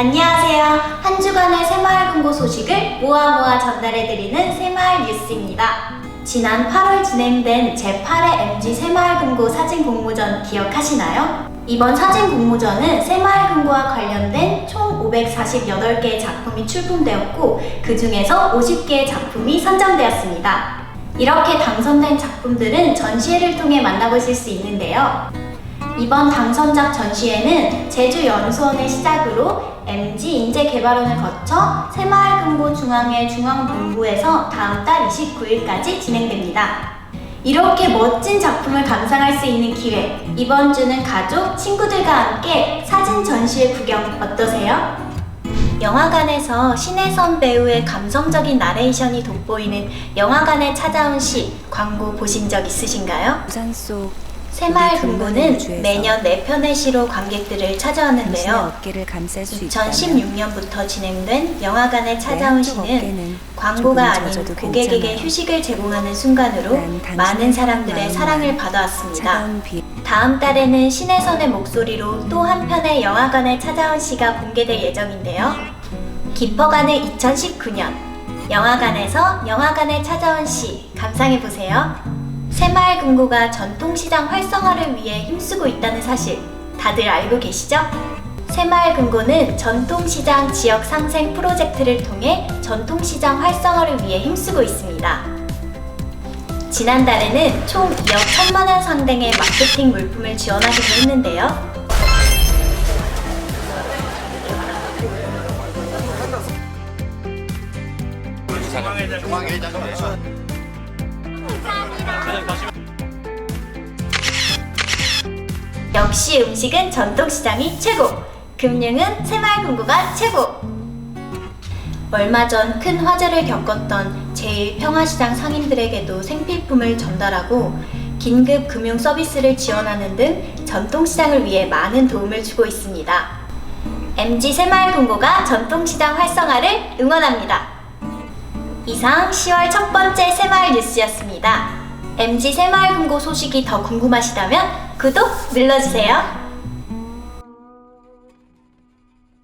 안녕하세요. 한 주간의 새마을금고 소식을 모아 모아 전달해드리는 새마을 뉴스입니다. 지난 8월 진행된 제8회 MG 새마을금고 사진 공모전 기억하시나요? 이번 사진 공모전은 새마을 금고와 관련된 총 548개의 작품이 출품되었고 그 중에서 50개의 작품이 선정되었습니다. 이렇게 당선된 작품들은 전시회를 통해 만나보실 수 있는데요. 이번 당선작 전시회는 제주 연수원을 시작으로 MG 인재개발원을 거쳐 새마을금고 중앙회 중앙본부에서 다음 달 29일까지 진행됩니다. 이렇게 멋진 작품을 감상할 수 있는 기회. 이번 주는 가족, 친구들과 함께 사진 전시회 구경 어떠세요? 영화관에서 신혜선 배우의 감성적인 나레이션이 돋보이는 영화관에 찾아온 시 광고 보신 적 있으신가요? 부산 속 새마을 금고는 우주에서 매년 4편의 시로 관객들을 찾아왔는데요. 어깨를 감쌀 수 있다면 2016년부터 진행된 영화관에 찾아온 한쪽 시는 광고가 아닌 고객에게. 휴식을 제공하는 순간으로 많은 사람들의 사랑을 받아왔습니다. 다음 달에는 신혜선의 목소리로 또 한 편의 영화관에 찾아온 시가 공개될 예정인데요. 깊어가는 2019년 영화관에서 영화관에 찾아온 시 감상해보세요. 새마을 금고가 전통시장 활성화를 위해 힘쓰고 있다는 사실 다들 알고 계시죠? 새마을 금고는 전통시장 지역 상생 프로젝트를 통해 전통시장 활성화를 위해 힘쓰고 있습니다. 지난달에는 총 2억 1천만 원 상당의 마케팅 물품을 지원하기도 했는데요. 역시 음식은 전통시장이 최고! 금융은 새마을금고가 최고! 얼마 전 큰 화재를 겪었던 제1평화시장 상인들에게도 생필품을 전달하고 긴급 금융 서비스를 지원하는 등 전통시장을 위해 많은 도움을 주고 있습니다. MG 새마을금고가 전통시장 활성화를 응원합니다. 이상 10월 첫 번째 새마을 뉴스였습니다. MG 새마을금고 소식이 더 궁금하시다면 구독 눌러주세요.